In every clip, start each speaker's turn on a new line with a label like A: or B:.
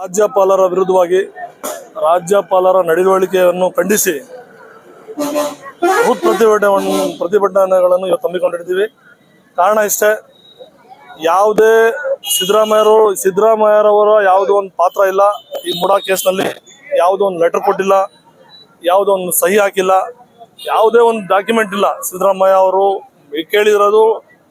A: ರಾಜ್ಯಪಾಲರ ವಿರುದ್ಧವಾಗಿ ರಾಜ್ಯಪಾಲರ ನಡವಳಿಕೆಯನ್ನು ಖಂಡಿಸಿ ಬೃಹತ್ ಪ್ರತಿಭಟನೆ ಪ್ರತಿಭಟನೆಗಳನ್ನು ಇವತ್ತು ಹಮ್ಮಿಕೊಂಡಿರ್ತೀವಿ ಕಾರಣ ಇಷ್ಟೇ, ಯಾವುದೇ ಸಿದ್ದರಾಮಯ್ಯರು, ಸಿದ್ದರಾಮಯ್ಯರವರ ಯಾವುದೋ ಒಂದು ಪಾತ್ರ ಇಲ್ಲ. ಈ ಮುಡಾ ಕೇಸ್ನಲ್ಲಿ ಯಾವುದೋ ಒಂದು ಲೆಟರ್ ಕೊಟ್ಟಿಲ್ಲ, ಯಾವುದೋ ಒಂದು ಸಹಿ ಹಾಕಿಲ್ಲ, ಯಾವುದೇ ಒಂದು ಡಾಕ್ಯುಮೆಂಟ್ ಇಲ್ಲ. ಸಿದ್ದರಾಮಯ್ಯ ಅವರು ಕೇಳಿರೋದು,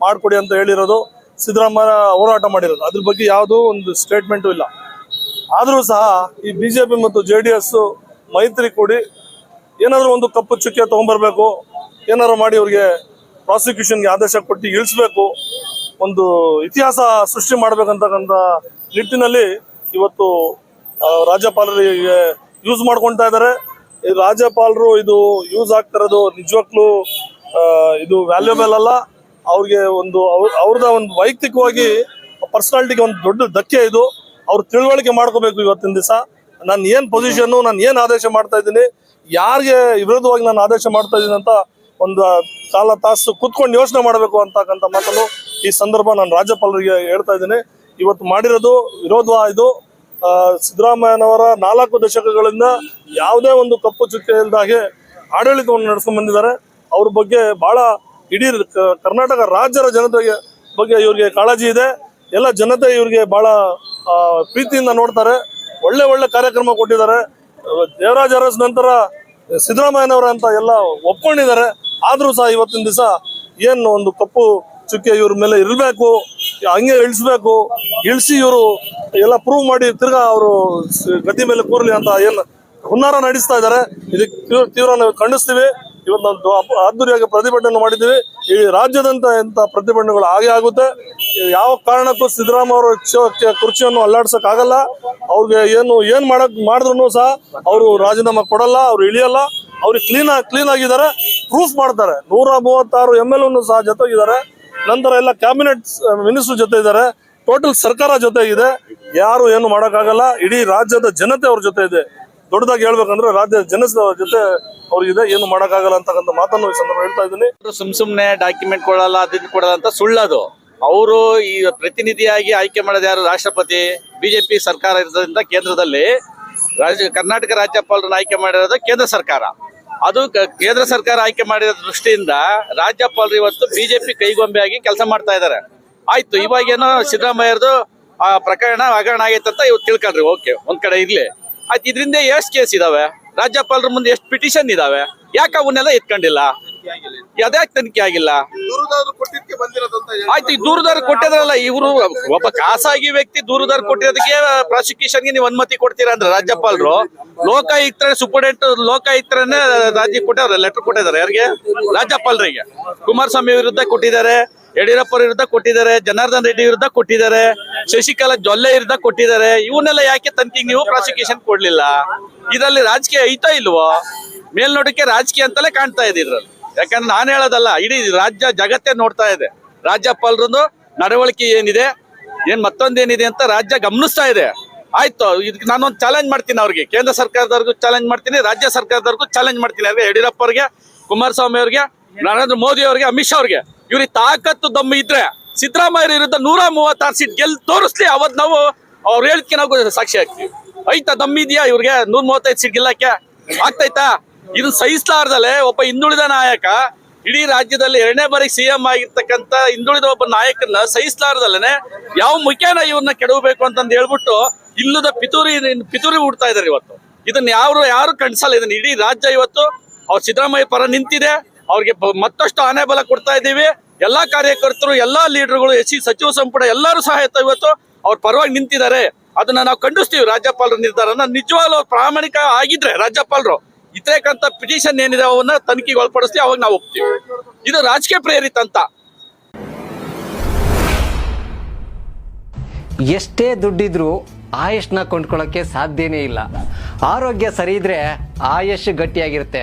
A: ಮಾಡಿಕೊಡಿ ಅಂತ ಹೇಳಿರೋದು, ಸಿದ್ದರಾಮಯ್ಯ ಹೋರಾಟ ಮಾಡಿರೋದು. ಅದ್ರ ಬಗ್ಗೆ ಯಾವುದೋ ಒಂದು ಸ್ಟೇಟ್ಮೆಂಟು ಇಲ್ಲ. ಆದರೂ ಸಹ ಈ ಬಿಜೆಪಿ ಮತ್ತು ಜೆ ಡಿ ಎಸ್ ಮೈತ್ರಿ ಕೂಡಿ ಏನಾದರೂ ಒಂದು ಕಪ್ಪು ಚುಕ್ಕೆ ತಗೊಂಡ್ಬರ್ಬೇಕು ಏನಾದ್ರು ಮಾಡಿ ಅವ್ರಿಗೆ ಪ್ರಾಸಿಕ್ಯೂಷನ್ಗೆ ಆದೇಶ ಕೊಟ್ಟು ಇಳಿಸ್ಬೇಕು, ಒಂದು ಇತಿಹಾಸ ಸೃಷ್ಟಿ ಮಾಡ್ಬೇಕಂತಕ್ಕಂಥ ನಿಟ್ಟಿನಲ್ಲಿ ಇವತ್ತು ರಾಜ್ಯಪಾಲರಿಗೆ ಯೂಸ್ ಮಾಡ್ಕೊಳ್ತಾ ಇದ್ದಾರೆ. ರಾಜ್ಯಪಾಲರು ಇದು ಯೂಸ್ ಆಗ್ತಿರೋದು ನಿಜವಾಗ್ಲೂ ಇದು ವ್ಯಾಲ್ಯೂಬಲ್ ಅಲ್ಲ. ಅವ್ರಿಗೆ ಒಂದು, ಅವ್ರ- ಅವ್ರದ ಒಂದು ವೈಯಕ್ತಿಕವಾಗಿ ಪರ್ಸನಾಲಿಟಿಗೆ ಒಂದು ದೊಡ್ಡ ಧಕ್ಕೆ ಇದು. ಅವ್ರು ತಿಳುವಳಿಕೆ ಮಾಡ್ಕೋಬೇಕು ಇವತ್ತಿನ ದಿವಸ. ನಾನು ಏನ್ ಪೊಸಿಷನ್ ನಾನು ಏನ್ ಆದೇಶ ಮಾಡ್ತಾ ಇದ್ದೀನಿ, ಯಾರಿಗೆ ವಿರೋಧವಾಗಿ ನಾನು ಆದೇಶ ಮಾಡ್ತಾ ಇದ್ದೀನಿ ಅಂತ ಒಂದು ಕಾಲ ತಾಸು ಕುತ್ಕೊಂಡು ಯೋಚನೆ ಮಾಡಬೇಕು ಅಂತಕ್ಕಂಥ ಮಾತನ್ನು ಈ ಸಂದರ್ಭ ನಾನು ರಾಜ್ಯಪಾಲರಿಗೆ ಹೇಳ್ತಾ ಇದ್ದೀನಿ. ಇವತ್ತು ಮಾಡಿರೋದು ವಿರೋಧ ಇದು. ಸಿದ್ದರಾಮಯ್ಯನವರ ನಾಲ್ಕು ದಶಕಗಳಿಂದ ಯಾವುದೇ ಒಂದು ಕಪ್ಪು ಚುಕ್ಕೆ ಇಲ್ದಾಗೆ ಆಡಳಿತವನ್ನು ನಡೆಸ್ಕೊಂಡು ಬಂದಿದ್ದಾರೆ. ಅವ್ರ ಬಗ್ಗೆ ಬಹಳ ಇಡೀ ಕರ್ನಾಟಕ ರಾಜ್ಯದ ಜನತೆಗೆ, ಬಗ್ಗೆ ಇವ್ರಿಗೆ ಕಾಳಜಿ ಇದೆ. ಎಲ್ಲ ಜನತೆ ಇವ್ರಿಗೆ ಬಹಳ ಪ್ರೀತಿಯಿಂದ ನೋಡ್ತಾರೆ. ಒಳ್ಳೆ ಒಳ್ಳೆ ಕಾರ್ಯಕ್ರಮ ಕೊಟ್ಟಿದ್ದಾರೆ. ದೇವರಾಜ್ ಅರಸ್ ನಂತರ ಸಿದ್ದರಾಮಯ್ಯನವರ ಅಂತ ಎಲ್ಲ ಒಪ್ಕೊಂಡಿದ್ದಾರೆ. ಆದ್ರೂ ಸಹ ಇವತ್ತಿನ ದಿವಸ ಏನು ಒಂದು ಕಪ್ಪು ಚುಕ್ಕೆ ಇವ್ರ ಮೇಲೆ ಇರಬೇಕು, ಹಂಗೆ ಇಳಿಸ್ಬೇಕು, ಇಳಿಸಿ ಇವರು ಎಲ್ಲ ಪ್ರೂವ್ ಮಾಡಿ ತಿರ್ಗಾ ಅವರು ಗತಿ ಮೇಲೆ ಕೂರ್ಲಿ ಅಂತ ಏನು ಹುನ್ನಾರ ನಡೆಸ್ತಾ ಇದ್ದಾರೆ. ಇದಕ್ಕೆ ತೀವ್ರ ತೀವ್ರ ನಾವು ಖಂಡಿಸ್ತೀವಿ. ಇವತ್ತು ನಾವು ಅದ್ದೂರಿಯಾಗಿ ಪ್ರತಿಭಟನೆ ಮಾಡಿದ್ದೀವಿ. ಈ ರಾಜ್ಯದಂತ ಎಂತ ಪ್ರತಿಭಟನೆಗಳು ಹಾಗೆ ಆಗುತ್ತೆ. ಯಾವ ಕಾರಣಕ್ಕೂ ಸಿದ್ದರಾಮ ಅವರ ಕುರ್ಚಿಯನ್ನು ಅಲ್ಲಾಡ್ಸಕ್ ಆಗಲ್ಲ ಅವ್ರಿಗೆ ಏನು, ಏನ್ ಮಾಡಕ್ ಮಾಡಿದ್ರು ಸಹ ಅವರು ರಾಜೀನಾಮೆ ಕೊಡಲ್ಲ, ಅವ್ರು ಇಳಿಯಲ್ಲ. ಅವ್ರಿಗೆ ಕ್ಲೀನ್ ಕ್ಲೀನ್ ಆಗಿದ್ದಾರೆ. ಪ್ರೂಫ್ ಮಾಡ್ತಾರೆ. ನೂರ ಮೂವತ್ತಾರು ಎಂ ಎಲ್ ಸಹ ಜೊತೆಗಿದ್ದಾರೆ. ನಂತರ ಎಲ್ಲ ಕ್ಯಾಬಿನೆಟ್ ಮಿನಿಸ್ಟರ್ ಜೊತೆ ಇದ್ದಾರೆ ಟೋಟಲ್ ಸರ್ಕಾರ ಜೊತೆ ಇದೆ ಯಾರು ಏನು ಮಾಡೋಕ್ಕಾಗಲ್ಲ. ಇಡೀ ರಾಜ್ಯದ ಜನತೆ ಅವ್ರ ಜೊತೆ ಇದೆ. ದೊಡ್ಡದಾಗಿ ಹೇಳ್ಬೇಕಂದ್ರೆ ರಾಜ್ಯ ಜನ ಜೊತೆ ಅವ್ರಿಗಿದೆ, ಏನು ಮಾಡೋಕ್ಕಾಗಲ್ಲ ಅಂತಕ್ಕಂಥ ಮಾತನ್ನು ಈ ಸಂದರ್ಭ ಹೇಳ್ತಾ ಇದ್ದೀನಿ.
B: ಸುಮ್ ಸುಮ್ನೆ ಡಾಕ್ಯುಮೆಂಟ್ ಕೊಡಲ್ಲ ಅದನ್ನ ಕೊಡಲ್ಲ ಅಂತ ಸುಳ್ಳದು. ಅವರು ಈ ಪ್ರತಿನಿಧಿಯಾಗಿ ಆಯ್ಕೆ ಮಾಡೋದು ಯಾರು? ರಾಷ್ಟ್ರಪತಿ, ಬಿಜೆಪಿ ಸರ್ಕಾರ ಇರೋದ್ರಿಂದ ಕೇಂದ್ರದಲ್ಲಿ ರಾಜ್ಯ, ಕರ್ನಾಟಕ ರಾಜ್ಯಪಾಲರನ್ನ ಆಯ್ಕೆ ಮಾಡಿರೋದು ಕೇಂದ್ರ ಸರ್ಕಾರ. ಅದು ಕೇಂದ್ರ ಸರ್ಕಾರ ಆಯ್ಕೆ ಮಾಡಿರೋ ದೃಷ್ಟಿಯಿಂದ ರಾಜ್ಯಪಾಲರು ಇವತ್ತು ಬಿಜೆಪಿ ಕೈಗೊಂಬೆಯಾಗಿ ಕೆಲಸ ಮಾಡ್ತಾ ಇದ್ದಾರೆ ಆಯ್ತು, ಇವಾಗೇನೋ ಸಿದ್ದರಾಮಯ್ಯರದು ಆ ಪ್ರಕರಣ ಹಗರಣ ಆಗೈತಂತ ಇವತ್ತು ತಿಳ್ಕೊಂಡ್ರಿ. ಓಕೆ, ಒಂದ್ ಕಡೆ ಇರ್ಲಿ. ಆಯ್ತು, ಇದರಿಂದ ಎಷ್ಟು ಕೇಸ್ ಇದಾವೆ? ರಾಜ್ಯಪಾಲರ ಮುಂದೆ ಎಷ್ಟು ಪಿಟಿಷನ್ ಇದಾವೆ? ಯಾಕೆ ಅವನ್ನೆಲ್ಲ ಎತ್ಕೊಂಡಿಲ್ಲ? ಅದ್ಯಾಕೆ ತನಿಖೆ ಆಗಿಲ್ಲ? ಆಯ್ತು, ಈ ದೂರದಾರ ಕೊಟ್ಟಿದ್ರಲ್ಲ, ಇವರು ಒಬ್ಬ ಖಾಸಗಿ ವ್ಯಕ್ತಿ ದೂರದಾರ ಕೊಟ್ಟಿರೋದಕ್ಕೆ ಪ್ರಾಸಿಕ್ಯೂಷನ್ಗೆ ನೀವು ಅನುಮತಿ ಕೊಡ್ತೀರಾ ಅಂದ್ರೆ ರಾಜ್ಯಪಾಲರು? ಲೋಕಾಯುಕ್ತ ಸೂಪರ್ಡೆಂಟ್ ಲೋಕಾಯುಕ್ತರನ್ನೇ ರಾಜ್ಯ ಕೊಟ್ಟಿದ್ದಾರೆ ಲೆಟರ್ ಕೊಟ್ಟಿದ್ದಾರೆ. ಯಾರಿಗೆ? ರಾಜ್ಯಪಾಲರಿಗೆ. ಕುಮಾರಸ್ವಾಮಿ ವಿರುದ್ಧ ಕೊಟ್ಟಿದ್ದಾರೆ. ಯಡಿಯೂರಪ್ಪ ವಿರುದ್ಧ ಕೊಟ್ಟಿದ್ದಾರೆ, ಜನಾರ್ದನ್ ರೆಡ್ಡಿ ವಿರುದ್ಧ ಕೊಟ್ಟಿದ್ದಾರೆ, ಶಶಿಕಲಾ ಜೊಲ್ಲೆ ವಿರುದ್ಧ ಕೊಟ್ಟಿದ್ದಾರೆ, ಇವನ್ನೆಲ್ಲ ಯಾಕೆ ತನಿಖೆಗೆ ನೀವು ಪ್ರಾಸಿಕ್ಯೂಷನ್ ಕೊಡ್ಲಿಲ್ಲ? ಇದರಲ್ಲಿ ರಾಜಕೀಯ ಐತಾ ಇಲ್ವೋ? ಮೇಲ್ನೋಟಕ್ಕೆ ರಾಜಕೀಯ ಅಂತಲೇ ಕಾಣ್ತಾ ಇದೆ ಇದ್ರಲ್ಲಿ. ಯಾಕಂದ್ರೆ ನಾನು ಹೇಳೋದಲ್ಲ, ಇಡೀ ರಾಜ್ಯ ಜಗತ್ತೇ ನೋಡ್ತಾ ಇದೆ. ರಾಜ್ಯಪಾಲರದ್ದು ನಡವಳಿಕೆ ಏನಿದೆ, ಏನ್ ಮತ್ತೊಂದೇನಿದೆ ಅಂತ ರಾಜ್ಯ ಗಮನಿಸ್ತಾ ಇದೆ. ಆಯ್ತು, ಇದಕ್ಕೆ ನಾನೊಂದು ಚಾಲೆಂಜ್ ಮಾಡ್ತೀನಿ ಅವ್ರಿಗೆ. ಕೇಂದ್ರ ಸರ್ಕಾರದವ್ರಿಗೂ ಚಾಲೆಂಜ್ ಮಾಡ್ತೀನಿ, ರಾಜ್ಯ ಸರ್ಕಾರದವ್ರಿಗೂ ಚಾಲೆಂಜ್ ಮಾಡ್ತೀನಿ. ಅಂದ್ರೆ ಯಡಿಯೂರಪ್ಪ ಅವ್ರಿಗೆ ಕುಮಾರಸ್ವಾಮಿ ಅವ್ರಿಗೆ, ನರೇಂದ್ರ ಮೋದಿ ಅವ್ರಿಗೆ, ಅಮಿತ್ ಶಾ ಅವ್ರಿಗೆ. ಇವ್ರಿಗೆ ತಾಕತ್ತು ದಮ್ಮು ಇದ್ರೆ ಸಿದ್ದರಾಮಯ್ಯ ವಿರುದ್ಧ ನೂರ ಮೂವತ್ತಾರು ಸೀಟ್ ಗೆಲ್ ತೋರಿಸ್ಲಿ. ಅವತ್ ನಾವು ಅವ್ರು ಹೇಳಿದ್ಕೆ ನಾವು ಸಾಕ್ಷಿ ಆಗ್ತೀವಿ ಐತಾ ದಮ್ಮಿದ್ಯಾ ಇವ್ರಿಗೆ ನೂರ ಮೂವತ್ತೈದು ಸೀಟ್ ಗೆಲ್ಲಕ್ಕೆ ಆಗ್ತೈತಾ? ಇದು ಸಹಿಸಲಾರ್ದಲೆ ಒಬ್ಬ ಹಿಂದುಳಿದ ನಾಯಕ, ಇಡೀ ರಾಜ್ಯದಲ್ಲಿ ಎರಡನೇ ಬಾರಿಗೆ ಸಿಎಂ ಆಗಿರ್ತಕ್ಕಂಥ ಹಿಂದುಳಿದ ಒಬ್ಬ ನಾಯಕನ ಸಹಿಸಲಾರ್ದಲ್ಲೇ ಯಾವ ಮುಖ್ಯನ ಇವ್ರನ್ನ ಕೆಡವಬೇಕು ಅಂತಂದು ಹೇಳ್ಬಿಟ್ಟು ಇಲ್ಲದ ಪಿತೂರಿ ಪಿತೂರಿ ಹುಡ್ತಾ ಇದಾರೆ ಇವತ್ತು. ಇದನ್ನ ಯಾರು ಯಾರು ಕಣ್ಸಲ್ಲ. ಇದನ್ನ ಇಡೀ ರಾಜ್ಯ ಇವತ್ತು ಅವ್ರು ಸಿದ್ದರಾಮಯ್ಯ ಪರ ನಿಂತಿದೆ. ಅವ್ರಿಗೆ ಮತ್ತಷ್ಟು ಆನೆ ಬಲ ಕೊಡ್ತಾ ಇದ್ದೀವಿ. ಎಲ್ಲಾ ಕಾರ್ಯಕರ್ತರು, ಎಲ್ಲಾ ಲೀಡರ್ಗಳು, ಎಸ್ ಸಿ ಸಚಿವ ಸಂಪುಟ ಎಲ್ಲರೂ ಸಹ ಇವತ್ತು ಅವ್ರ ಪರವಾಗಿ ನಿಂತಿದ್ದಾರೆ. ಅದನ್ನ ನಾವು ಖಂಡಿಸ್ತೀವಿ. ರಾಜ್ಯಪಾಲರ ನಿರ್ಧಾರನ ನಿಜವಾಗ್ಲೂ ಅವ್ರು ಪ್ರಾಮಾಣಿಕ ಆಗಿದ್ರೆ, ರಾಜ್ಯಪಾಲರು ಇತೇಕಂತ ಪಿಟಿಷನ್ ಏನಿದೆ ಅವನ್ನ ತನಿಖೆಗೆ ಒಳಪಡಿಸ್ತೀವಿ, ಅವಾಗ ನಾವು ಹೋಗ್ತೀವಿ. ಇದು ರಾಜಕೀಯ ಪ್ರೇರಿತ ಅಂತ.
C: ಎಷ್ಟೇ ದುಡ್ಡಿದ್ರು ಆಯುಷ್ನ ಕೊಂಡ್ಕೊಳ್ಳೋಕ್ಕೆ ಸಾಧ್ಯನೇ ಇಲ್ಲ. ಆರೋಗ್ಯ ಸರಿ ಇದ್ರೆ ಆಯುಷ್ ಗಟ್ಟಿಯಾಗಿರುತ್ತೆ.